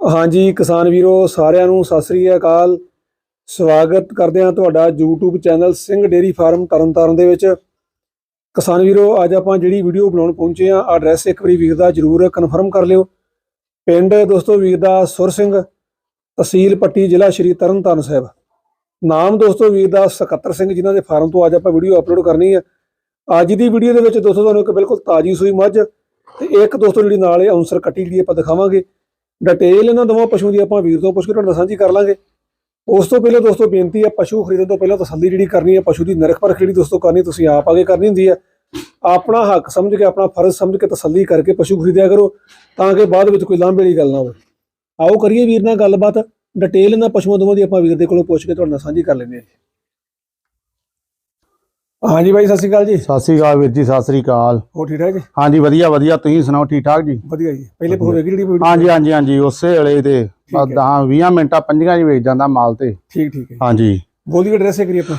ਹਾਂਜੀ, ਕਿਸਾਨ ਵੀਰੋ, ਸਾਰਿਆਂ ਨੂੰ ਸਤਿ ਸ੍ਰੀ ਅਕਾਲ। ਸਵਾਗਤ ਕਰਦੇ ਹਾਂ ਤੁਹਾਡਾ YouTube channel Singh dairy farm Tarn Taran ਦੇ ਵਿੱਚ। ਕਿਸਾਨ ਵੀਰੋ, ਅੱਜ ਆਪਾਂ ਜਿਹੜੀ ਵੀਡੀਓ ਬਣਾਉਣ ਪਹੁੰਚੇ ਆ ਐਡਰੈਸ ਇੱਕ ਵਾਰੀ ਵੀਰ ਦਾ ਜਰੂਰ ਕਨਫਰਮ ਕਰ ਲਿਓ। ਪਿੰਡ ਦੋਸਤੋ, ਵੀਰ ਦਾ ਸੁਰ ਸਿੰਘ, ਤਹਿਸੀਲ ਪੱਟੀ, ਜ਼ਿਲ੍ਹਾ ਸ਼੍ਰੀ ਤਰਨਤਾਰਨ ਸਾਹਿਬ। ਨਾਮ ਦੋਸਤੋ, ਵੀਰ ਦਾ ਸਕੱਤਰ ਸਿੰਘ, ਜਿਨ੍ਹਾਂ ਦੇ ਫਾਰਮ ਤੋਂ ਅੱਜ ਆਪਾਂ ਵੀਡੀਓ ਅਪਲੋਡ ਕਰਨੀ ਆ। ਅੱਜ ਦੀ ਵੀਡੀਓ ਦੇ ਵਿੱਚ ਦੋਸਤੋ, ਤੁਹਾਨੂੰ ਇੱਕ ਬਿਲਕੁਲ ਤਾਜੀ ਸੂਈ ਮੱਝ ਤੇ ਇੱਕ ਦੋਸਤੋ, ਜਿਹੜੀ ਨਾਲ ਇਹ ਅਨਸਰ ਕੱਟੀ ਜਿਹੜੀ ਆਪਾਂ ਦਿਖਾਵਾਂਗੇ। ਡਿਟੇਲ ਇਹਨਾਂ ਦੋਵਾਂ ਪਸ਼ੂ ਦੀ ਆਪਾਂ ਵੀਰ ਤੋਂ ਪੁੱਛ ਕੇ ਤੁਹਾਨੂੰ ਸਾਂਝੀ ਕਰ ਲਾਂਗੇ। ਉਸ ਤੋਂ ਪਹਿਲਾਂ ਦੋਸਤੋ ਬੇਨਤੀ ਹੈ ਪਸ਼ੂ ਖਰੀਦਣ ਤੋਂ ਪਹਿਲਾਂ ਤਸੱਲੀ ਜਿਹੜੀ ਕਰਨੀ ਹੈ ਪਸ਼ੂ ਦੀ ਨਰਖ ਪਰਖ ਜਿਹੜੀ ਦੋਸਤੋ ਕਰਨੀ, ਤੁਸੀਂ ਆਪ ਆਗੇ ਕਰਨੀ ਹੁੰਦੀ ਹੈ ਆਪਣਾ ਹੱਕ ਸਮਝ ਕੇ, ਆਪਣਾ ਫਰਜ਼ ਸਮਝ ਕੇ ਤਸੱਲੀ ਕਰਕੇ ਪਸ਼ੂ ਖਰੀਦਿਆ ਕਰੋ, ਤਾਂ ਕਿ ਬਾਅਦ ਵਿੱਚ ਕੋਈ ਲਾਂਭੇ ਵਾਲੀ ਗੱਲ ਨਾ ਹੋਵੇ। ਆਓ ਕਰੀਏ ਵੀਰ ਨਾਲ ਗੱਲਬਾਤ, ਡਿਟੇਲ ਇਹਨਾਂ ਪਸ਼ੂਆਂ ਦੋਵਾਂ ਦੀ ਆਪਾਂ ਵੀਰ ਦੇ ਕੋਲੋਂ ਪੁੱਛ ਕੇ ਤੁਹਾਡੇ ਨਾਲ ਸਾਂਝੀ ਕਰ ਲੈਂਦੇ ਹਾਂ। ਹਾਂਜੀ ਬਾਈ ਸਤਿ ਸ਼੍ਰੀ ਅਕਾਲ ਜੀ। ਸਤਿ ਸ੍ਰੀ ਅਕਾਲ ਵੀਰ ਜੀ ਸਤਿ ਸ੍ਰੀ ਅਕਾਲ। ਹੋ ਠੀਕ ਠਾਕ ਜੀ? ਹਾਂਜੀ ਵਧੀਆ ਵਧੀਆ। ਤੁਸੀਂ ਸੁਣਾਓ ਠੀਕ ਠਾਕ ਜੀ? ਵਧੀਆ ਜੀ। ਪਹਿਲੇ ਹੋਵੇਗੀ ਜਿਹੜੀ ਵੀਡੀਓ ਹਾਂਜੀ ਹਾਂਜੀ ਹਾਂਜੀ ਉਸੇ ਵੇਲੇ ਤੇ। ਹੈ। 10 20 ਮਿੰਟਾਂ ਪੰਜੀਆਂ ਜੀ ਵੇਚ ਜਾਂਦਾ ਮਾਲ ਤੇ। ਠੀਕ ਠੀਕ ਹੈ ਹਾਂਜੀ। ਬੋਲੀ ਐਡਰੈਸ ਹੈ ਕਰੀ ਆਪਾਂ?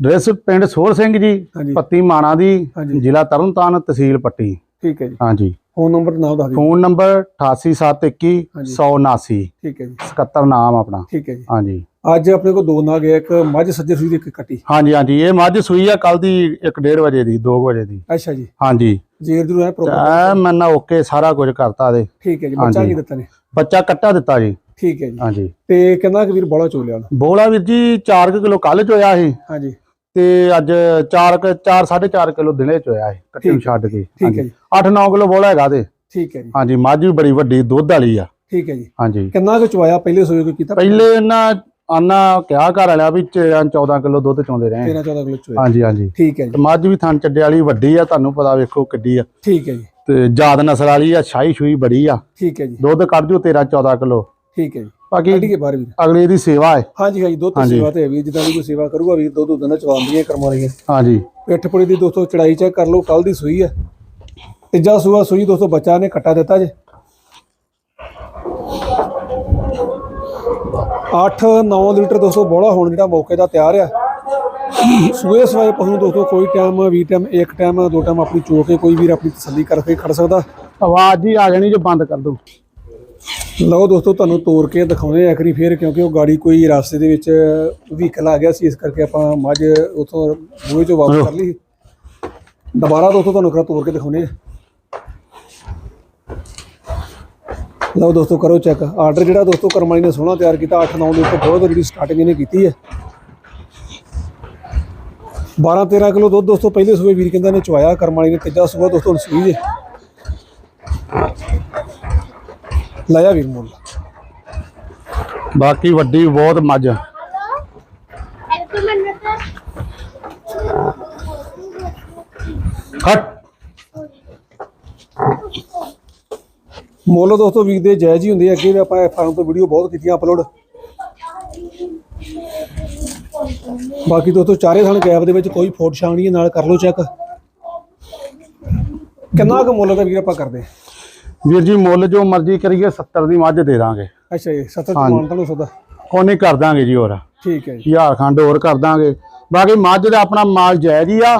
ਡਰੈਸ ਪਿੰਡ ਸੋਹਰ ਸਿੰਘ ਜੀ ਪੱਤੀ ਮਾਣਾ ਦੀ ਜ਼ਿਲ੍ਹਾ ਤਰਨਤਾਰਨ ਤਹਿਸੀਲ ਪੱਟੀ। ਠੀਕ ਹੈ ਜੀ। ਹਾਂਜੀ। ਫੋਨ ਨੰਬਰ ਨਾਮ ਦੱਸ ਦਿਓ। ਫੋਨ ਨੰਬਰ 8871 ਹਾਂਜੀ। 179 ਠੀਕ ਹੈ ਜੀ। 77 ਨਾਮ ਆਪਣਾ। ਠੀਕ ਹੈ ਜੀ। ਹਾਂਜੀ। ਅੱਜ ਆਪਣੇ ਕੋਲ ਦੋ ਨਾਗ ਹੈ ਇੱਕ ਮੱਝ ਸੱਜਰ ਸੂਈ ਦੀ ਇੱਕ ਕੱਟੀ। ਹਾਂਜੀ ਹਾਂਜੀ। ਇਹ ਮੱਝ ਸੂਈ ਆ ਕੱਲ ਦੀ 1:30 ਵਜੇ ਦੀ 2 ਵਜੇ ਦੀ। ਅੱਛਾ ਜੀ। ਹਾਂਜੀ। ਜੇਰ ਜਰੂ ਹੈ ਪ੍ਰੋਪਰ ਮੈਂ ਨਾ ਓਕੇ ਸਾਰਾ ਕੁਝ ਕਰਤਾ ਦੇ ਠੀਕ ਹੈ ਜੀ ਬੱਚਾ। ਕੀ ਦਿੱਤਾ ਨੇ? ਬੱਚਾ ਕੱਟਾ ਦਿੱਤਾ ਜੀ। ਠੀਕ ਹੈ ਜੀ। ਹਾਂਜੀ। ਤੇ ਕਹਿੰਦਾ ਕਿ ਵੀਰ ਬੋਲਾ ਚੋਲਿਆ ਉਹਨੂੰ ਬੋਲਾ ਵੀਰ ਜੀ 4 ਕਿਲੋ ਕੱਲ ਚ ਹੋਇਆ ਸੀ। ਹਾਂਜੀ। ਤੇ ਅੱਜ 4 4 4.5 ਕਿਲੋ ਦਿਨੇ ਚ ਹੋਇਆ ਹੈ ਕੱਟੀ। ਛੱਡ ਕੇ। ਠੀਕ ਹੈ ਜੀ। 8-9 ਕਿਲੋ ਬੋਲਾ ਹੈਗਾ ਤੇ। ਠੀਕ ਹੈ ਜੀ। ਹਾਂਜੀ ਮੱਝ ਵੀ ਬੜੀ ਵੱਡੀ ਦੁੱਧ ਵਾਲੀ ਆ। ਠੀਕ ਹੈ ਜੀ। ਹਾਂਜੀ। ਕਿੰਨਾ ਕੁ ਚਵਾਇਆ ਪਹਿਲੇ ਸੋਏ ਕੋਈ ਕੀਤਾ? ਪਹਿਲੇ ਇਹਨਾਂ ਆਨਾ ਕਿਹਾ ਘਰ ਵਾਲਿਆ ਵੀ 14 ਕਿਲੋ ਦੁੱਧ ਚੋਂਦੇ ਰਹੇ। 13 14 ਕਿਲੋ ਚਵਾਇਆ ਹਾਂਜੀ ਹਾਂਜੀ। ਠੀਕ ਹੈ ਤੇ ਜੀ ਮੱਝ ਵੀ ਥਣ ਚੱਡੇ ਵਾਲੀ ਵੱਡੀ ਆ ਤੁਹਾਨੂੰ ਪਤਾ ਵੇਖੋ ਕਿੱਡੀ ਆ। ਠੀਕ ਹੈ ਜੀ। ਤੇ ਜਾਦ ਨਸਲ ਵਾਲੀ ਆ ਸ਼ਾਹੀ ਸ਼ੂਈ ਬੜੀ ਆ। ਠੀਕ ਹੈ ਜੀ। ਦੁੱਧ ਕੱਢ ਜੂ 13 14 ਕਿਲੋ। ਠੀਕ ਹੈ ਜੀ। ਬਾਕੀ ਕੱਢੀ ਕੇ ਬਾਹਰ ਵੀਰ ਅਗਲੇ ਦੀ ਸੇਵਾ ਹੈ। ਹਾਂਜੀ ਹਾਂਜੀ ਦੁੱਧ। ਸੇਵਾ ਤੇ ਹੈ ਵੀਰ ਜਿੱਦਾਂ ਦੀ ਕੋਈ ਸੇਵਾ ਕਰੂਗਾ ਵੀਰ ਦੁੱਧ ਉਦਾਂ ਦਾ ਚਵਾਉਂਦੀਆਂ ਕਰਮਾਂ ਰਹੀਆਂ ਹਾਂਜੀ। ਪਿੱਠ ਪੁੜੀ ਦੀ ਦੋਸਤੋ ਚੜਾਈ ਚੈੱਕ ਕਰ ਲਓ ਕੱਲ ਦੀ ਸੂਈ ਹੈ। ਤੀਜਾ ਸੂਆ ਸੂਈ ਦੋਸਤੋ ਬੱਚਾ ਨੇ ਕੱਟਾ ਦਿੱਤਾ ਜੇ। 8-9 ਲੀਟਰ ਦੋਸਤੋ ਬੋਲਾ ਹੁਣ ਜਿਹੜਾ ਮੌਕੇ ਦਾ ਤਿਆਰ ਆ। ਸੂਏ ਸਵਾਏ ਨੂੰ ਦੋਸਤੋ ਕੋਈ ਟਾਈਮ ਵੀ ਟਾਈਮ ਇੱਕ ਟਾਈਮ ਦੋ ਟਾਈਮ ਆਪਣੀ ਚੋ ਕੇ ਕੋਈ ਵੀਰ ਆਪਣੀ ਤਸੱਲੀ ਕਰਕੇ ਖੜ ਸਕਦਾ। ਆਵਾਜ਼ ਹੀ ਆ ਜਾਣੀ ਜੋ ਬੰਦ ਕਰ ਦੋ ਲਓ ਦੋਸਤੋ, ਤੁਹਾਨੂੰ ਤੋਰ ਕੇ ਦਿਖਾਉਂਦੇ ਆ ਆਖਰੀ ਫੇਰ, ਕਿਉਂਕਿ ਉਹ ਗਾੜੀ ਕੋਈ ਰਾਸਤੇ ਦੇ ਵਿੱਚ ਵਹੀਕਲ ਆ ਗਿਆ ਸੀ, ਇਸ ਕਰਕੇ ਆਪਾਂ ਮੱਝ ਉਥੋਂ ਬੂਹੇ ਚੋਂ ਵਾਪਸ ਕਰ ਲਈ। ਦੁਬਾਰਾ ਦੋਸਤੋ, ਤੁਹਾਨੂੰ ਕਰਾ ਤੋੜ ਕੇ ਦਿਖਾਉਂਦੇ ਆ ਲਓ ਦੋਸਤੋ, ਕਰੋ ਚੈੱਕ ਆਰਡਰ ਜਿਹੜਾ ਦੋਸਤੋ ਕਰਮਾਲੀ ਨੇ ਸੋਹਣਾ ਤਿਆਰ ਕੀਤਾ 8-9 ਦੇ ਉੱਤੇ ਬਹੁਤ ਜਿਹੜੀ ਸਟਾਰਟਿੰਗ ਇਹਨੇ ਕੀਤੀ ਹੈ। 12-13 ਕਿਲੋ ਦੁੱਧ ਦੋਸਤੋ, ਪਹਿਲੇ ਸੂਏ ਵੀਰ ਕਹਿੰਦਾ ਨੇ ਚਵਾਇਆ ਕਰਮਾਲੀ ਨੇ ਤੀਜਾ ਸੂਆ ਦੋਸਤੋ, ਹੁਣ ਸੂਈ ਜੇ ਲਾਇਆ ਵੀਰ ਮੁੱਲ। ਬਾਕੀ ਵੱਡੀ ਬਹੁਤ ਮੱਝ। ਹਟ ਮੁੱਲ ਦੋਸਤੋ ਵੀਰ ਦੇ ਜਾਇਜ਼ ਹੀ ਹੁੰਦੇ ਆ ਅੱਗੇ ਵੀ ਆਪਾਂ ਫਾਰਮ ਤੋਂ ਵੀਡੀਓ ਬਹੁਤ ਕੀਤੀਆਂ ਅਪਲੋਡ ਬਾਕੀ ਦੋਸਤੋ ਚਾਰੇ ਥਣ ਗੈਪ ਦੇ ਵਿੱਚ ਕੋਈ ਫੋਟ ਹੈ, ਨਾਲ ਕਰ ਲਓ ਚੈੱਕ ਕਿੰਨਾ ਕੁ ਮੁੱਲ ਦਾ ਵੀਰ ਆਪਾਂ ਕਰਦੇ ਵੀਰ ਜੀ ਮੁੱਲ ਜੋ ਮਰਜ਼ੀ ਕਰੀਏ 70 ਦੀ ਮੱਝ ਦੇ ਦਾਂਗੇ। ਅੱਛਾ ਜੀ 70 ਮਾਨ ਤੁਹਾਨੂੰ ਸੌਦਾ। ਕੋਨੇ ਕਰ ਦਾਂਗੇ ਜੀ ਹੋਰ। ਠੀਕ ਹੈ ਜੀ। ਹਜ਼ਾਰ ਖੰਡ ਹੋਰ ਕਰ ਦਾਂਗੇ। ਬਾਕੀ ਮੱਝ ਦਾ ਆਪਣਾ ਮਾਲ ਜਾਇਜ਼ ਹੀ ਆ।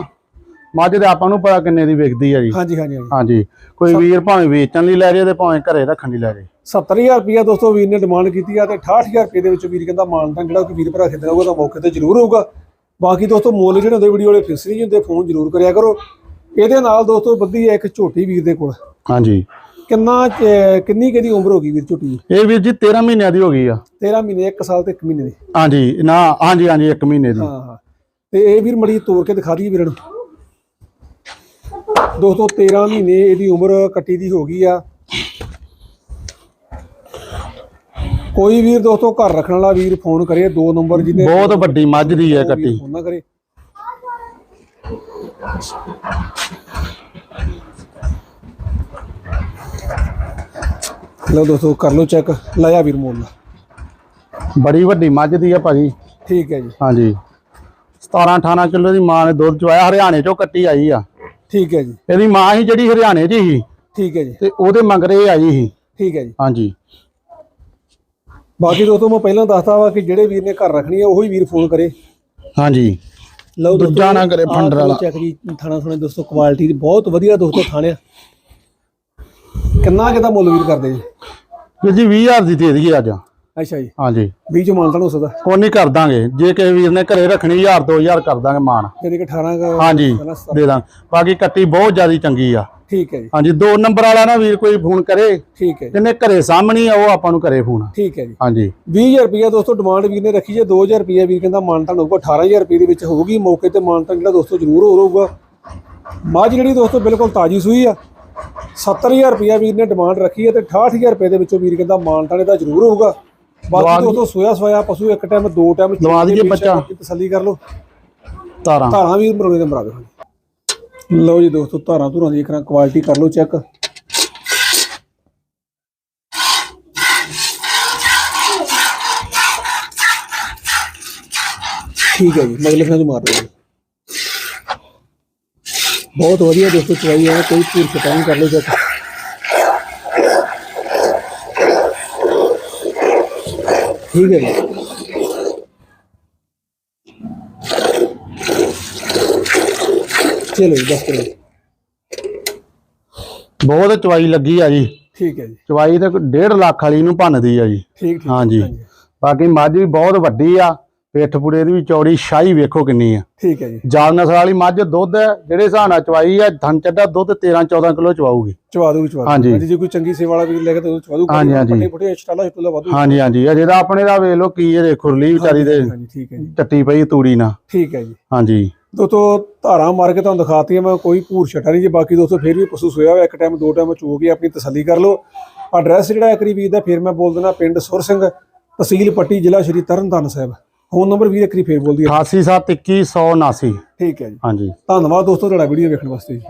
ਮੱਝ ਦੇ ਆਪਾਂ ਨੂੰ ਪਤਾ ਕਿੰਨੇ ਦੀ ਵਿਕਦੀ ਆ ਜੀ। ਹਾਂਜੀ ਹਾਂਜੀ ਹਾਂਜੀ। ਹਾਂਜੀ। ਕੋਈ ਵੀਰ ਭਾਵੇਂ ਵੇਚਣ ਲਈ ਲੈ ਜੇ ਤੇ ਭਾਵੇਂ ਘਰੇ ਰੱਖਣ ਲਈ ਲੈ ਜੇ। 70000 ਰੁਪਇਆ ਦੋਸਤੋ ਵੀਰ ਨੇ ਡਿਮਾਂਡ ਕੀਤੀ ਆ ਤੇ 68000 ਰੁਪਏ ਦੇ ਵਿੱਚ ਵੀਰ ਕਹਿੰਦਾ ਮਾਨਤਾ ਜਿਹੜਾ ਕਿ ਵੀਰ ਭਰਾ ਖਿੱਦਣਾ ਹੋਊਗਾ ਤਾਂ ਮੌਕੇ ਤੇ ਜ਼ਰੂਰ ਹੋਊਗਾ ਬਾਕੀ ਦੋਸਤੋ ਮੁੱਲ ਜਿਹੜੇ ਹੁੰਦੇ ਵੀਡੀਓ ਵਾਲੇ ਫਿਕਸ ਨਹੀਂ ਹੁੰਦੇ ਫੋਨ ਜ਼ਰੂਰ ਕਰਿਆ ਕਰੋ। ਇਹਦੇ ਨਾਲ ਦੋਸਤੋ ਬੱਦੀ ਹੈ ਇੱਕ ਝੋਟੀ ਵੀਰ ਦੇ ਕੋਲ। ਹਾਂਜੀ। ਕਿੰਨਾ ਚ- ਕਿੰਨੀ ਕਿਹਦੀ ਉਮਰ ਹੋ ਗਈ ਵੀਰ ਝੋਟੀ ਦੀ? ਇਹ ਵੀਰ ਜੀ 13 ਮਹੀਨਿਆਂ ਦੀ ਹੋ ਗਈ ਆ। 13 ਮਹੀਨੇ 1 ਸਾਲ ਤੇ 1 ਮਹੀਨੇ ਦੀ। ਹਾਂਜੀ ਨਾ ਹਾਂਜੀ ਹਾਂਜੀ 1 ਮਹੀਨੇ ਦੀ। ਹਾਂ ਹਾਂ। ਤੇ ਇਹ ਵੀਰ ਮੜੀ ਤੋੜ ਕੇ ਦਿਖਾ ਦਈਏ ਵੀਰਾਂ ਨੂੰ। ਦੋਸਤੋ 13 ਮਹੀਨੇ ਇਹਦੀ ਉਮਰ ਕੱਟੀ ਦੀ ਹੋ ਗਈ ਆ। ਕੋਈ ਵੀਰ ਦੋਸਤੋ ਘਰ ਰੱਖਣ ਵਾਲਾ ਵੀਰ ਫੋਨ ਕਰੇ ਦੋ ਨੰਬਰ ਜਿਹਦੇ ਬਹੁਤ ਵੱਡੀ ਮੱਝ ਦੀ ਹੈ ਕੱਟੀ। ਫੋਨ ਨਾ ਕਰੇ। ਲਓ ਦੋਸਤੋ ਕਰ ਲਓ ਚੈੱਕ ਲਾਇਆ ਵੀਰ ਮੁੱਲ। ਬੜੀ ਵੱਡੀ ਮੱਝ ਦੀ ਆ ਭਾਜੀ। ਠੀਕ ਹੈ ਜੀ। ਹਾਂਜੀ। 17 18 ਕਿਲੋ ਦੀ ਮਾਂ ਨੇ ਦੁੱਧ ਚਵਾਇਆ ਹਰਿਆਣੇ ਚੋਂ ਕੱਟੀ ਆਈ ਆ। ਠੀਕ ਹੈ ਜੀ। ਇਹਦੀ ਮਾਂ ਸੀ ਜਿਹੜੀ ਹਰਿਆਣੇ 'ਚ ਸੀ। ਠੀਕ ਹੈ ਜੀ। ਤੇ ਉਹਦੇ ਮਗਰੇ ਆਈ ਸੀ। ਠੀਕ ਹੈ ਜੀ। ਹਾਂਜੀ। ਬਾਕੀ ਦੋਸਤੋ ਮੈਂ ਪਹਿਲਾਂ ਦੱਸਤਾ ਵਾ ਕਿ ਜਿਹੜੇ ਵੀਰ ਨੇ ਘਰ ਰੱਖਣੀ ਹੈ ਉਹੀ ਵੀਰ ਫੋਨ ਕਰੇ। ਹਾਂਜੀ। ਲਓ ਦੋਸਤੋ ਦੂਜਾ ਨਾ ਕਰੇ ਫੰਡਰ ਵਾਲਾ। ਚੈੱਕ ਜੀ ਥਾਣਾ ਸੁਣੇ ਦੋਸਤੋ ਕੁਆਲਿਟੀ ਬਹੁਤ ਵਧੀਆ ਦੋਸਤੋ ਥਾਣਿਆ ਕਿੰਨਾ ਕਿਦਾ ਮੁੱਲ ਵੀਰ ਕਰਦੇ ਜੀ? ਵੀਰ ਜੀ 20000 ਦੀ ਦੇ ਦਈਏ ਅੱਜ। ਅੱਛਾ ਜੀ। ਹਾਂਜੀ। 20 ਚ ਮਾਨਤਾਨ ਹੋ ਸਕਦਾ। ਕੋਈ ਨਹੀਂ ਕਰ ਦਾਂਗੇ। ਜੇ ਕਿਸੇ ਵੀਰ ਨੇ ਘਰੇ ਰੱਖਣੀ 1000 2000 ਕਰ ਦਾਂਗੇ ਮਾਨ ਯਾਨੀ ਕਿ 18 ਕੁ ਹਾਂਜੀ। ਦੇ ਦਾਂ। ਬਾਕੀ ਕੱਟੀ ਬਹੁਤ ਜ਼ਿਆਦੀ ਚੰਗੀ ਆ। ਠੀਕ ਹੈ ਜੀ। ਹਾਂਜੀ ਦੋ ਨੰਬਰ ਵਾਲਾ ਨਾ ਵੀਰ ਕੋਈ ਫੋਨ ਕਰੇ। ਠੀਕ ਹੈ ਜੀ। ਜਿਹਨੇ ਘਰੇ ਸਾਹਮਣੀ ਆ ਉਹ ਆਪਾਂ ਨੂੰ ਕਰੇ ਫੋਨ। ਠੀਕ ਹੈ ਜੀ। ਹਾਂਜੀ। 20000 ਰੁਪਇਆ ਦੋਸਤੋ ਡਿਮਾਂਡ ਵੀਰ ਨੇ ਰੱਖੀ ਜੇ 2000 ਰੁਪਇਆ ਵੀਰ ਕਹਿੰਦਾ ਮਾਨਤਾਨ ਹੋਊਗਾ 18000 ਰੁਪਏ ਦੇ ਵਿੱਚ ਹੋਊਗੀ ਮੌਕੇ ਤੇ ਮਾਨਤਾਨ ਜਿਹੜਾ ਦੋਸਤੋ ਜ਼ਰੂਰ ਹੋ ਰਹੂਗਾ ਮੱਝ ਜਿਹੜੀ ਦੋਸਤੋ ਬਿਲਕੁਲ ਤਾਜੀ ਸੂਈ ਆ। 70000 ਰੁਪਇਆ ਵੀਰ ਨੇ ਡਿਮਾਂਡ ਰੱਖੀ ਹੈ ਤੇ 68000 ਰੁਪਏ ਦੇ ਵਿੱਚੋਂ ਵੀਰ ਕਹਿੰਦਾ ਮਾਨਤਾਨ ਇਹਦਾ ਜ਼ਰੂਰ ਹੋਊਗਾ ਬਾਕੀ ਦਈਏ। ਦੋਸਤੋ ਸੋਇਆ ਸੋਇਆ ਪਸ਼ੂ ਇੱਕ ਟਾਈਮ ਦੋ ਟਾਈਮ ਲਵਾ ਦਈਏ ਬੱਚਾ। ਤਸੱਲੀ ਕਰ ਲਓ ਤਾਰਾਂ ਧਾਰਾਂ ਵੀ ਮਰੋੜੇ ਦੇ ਮਰਾ ਦਿਓ ਲਓ ਜੀ ਦੋਸਤੋ ਧਾਰਾਂ ਧੁਰਾਂ ਦੀ ਨਾ ਕੁਆਲਿਟੀ ਕਰ ਲਓ ਚੈੱਕ ਠੀਕ ਹੈ ਜੀ ਮਗਲੇ ਖਾਂ ਮਾਰ ਦਿਓ ਜੀ। ਬਹੁਤ ਵਧੀਆ ਦੋਸਤੋ ਚਵਾਈ ਹੈ ਕੋਈ ਪੂਰ ਛਟਾਈ ਕਰ ਲਓ ਚੈੱਕ ਠੀਕ ਹੈ ਜੀ। ਚਲੋ ਜੀ ਬਸ ਕਰੋ ਬਹੁਤ ਚਵਾਈ ਲੱਗੀ ਆ ਜੀ। ਠੀਕ ਹੈ ਜੀ। ਚਵਾਈ ਤੇ 1.5 ਲੱਖ ਵਾਲੀ ਨੂੰ ਭੰਨਦੀ ਆ ਜੀ। ਠੀਕ ਠੀਕ ਹਾਂਜੀ। ਬਾਕੀ ਮੱਝ ਵੀ ਬਹੁਤ ਵੱਡੀ ਆ। ਪਿੱਠ ਪੁੜੇ ਦੀ ਵੀ ਚੌੜੀ ਸ਼ਾਹੀ ਵੇਖੋ ਕਿੰਨੀ ਆ। ਠੀਕ ਹੈ ਜੀ। ਜਾਲ ਨਸਲ ਵਾਲੀ ਮੱਝ ਦੁੱਧ ਹੈ, ਜਿਹੜੇ ਹਿਸਾਬ ਨਾਲ ਚਵਾਈ ਆ ਥਣ ਚੱਡਾ ਦੁੱਧ 13 14 ਕਿਲੋ ਚਵਾਊਗੀ। ਚਵਾ ਦੂਗੀ ਚਵਾ ਹਾਂਜੀ। ਜੇ ਕੋਈ ਚੰਗੀ ਸੇਵਾ ਵਾਲਾ ਵੀ ਲੈ ਕੇ ਤਾਂ ਚਵਾ ਦੂਗਾ ਹਾਂਜੀ, ਹਾਂਜੀ। ਪੱਟੇ ਪੁੱਟੇ ਸਟਾਲਾ ਸਟੂਲਾ ਵਾਧੂ। ਹਾਂਜੀ ਹਾਂਜੀ। ਅਜੇ ਦਾ ਆਪਣੇ ਦਾ ਵੇਖ ਲੋ ਕੀ ਇਹ ਖੁਰਲੀ ਵਿਚਾਰੀ ਦੇ ਹਾਂਜੀ ਠੀਕ ਹੈ ਜੀ। ਟੱਟੀ ਪਈ ਤੂੜੀ ਨਾਲ। ਠੀਕ ਹੈ ਜੀ। ਹਾਂਜੀ। ਦੋਸਤੋ ਧਾਰਾਂ ਮਾਰ ਕੇ ਤੁਹਾਨੂੰ ਦਿਖਾਤੀ ਮੈਂ ਕੋਈ ਭੂਰ ਛਟਾ ਨਹੀਂ ਜੀ। ਬਾਕੀ ਦੋਸਤੋ ਫਿਰ ਵੀ ਪਸ਼ੂ ਸੋਇਆ ਹੋਇਆ ਇੱਕ ਟਾਈਮ ਦੋ ਟਾਈਮ ਚੋ ਕੇ ਆਪਣੀ ਤਸੱਲੀ ਕਰ ਲਓ। ਐਡਰੈਸ ਜਿਹੜਾ ਵਾਰੀ ਵੀਰ ਦਾ ਫਿਰ ਮੈਂ ਬੋਲ ਦਿੰਦਾ ਪਿੰਡ ਸੁਰ ਸਿੰਘ ਤਹਿਸੀਲ ਪੱਟੀ ਜ਼ਿਲ੍ਹਾ ਸ਼੍ਰੀ ਤਰਨਤਾਰਨ ਸਾਹਿਬ। ਫੋਨ ਨੰਬਰ ਵੀਰ ਇੱਕ ਵਾਰੀ ਫੇਰ ਬੋਲ ਦਈਏ 88721 179 ਠੀਕ ਹੈ ਜੀ। ਹਾਂਜੀ। ਧੰਨਵਾਦ ਦੋਸਤੋ ਤੁਹਾਡਾ ਵੀਡੀਓ ਵੇਖਣ ਵਾਸਤੇ ਜੀ।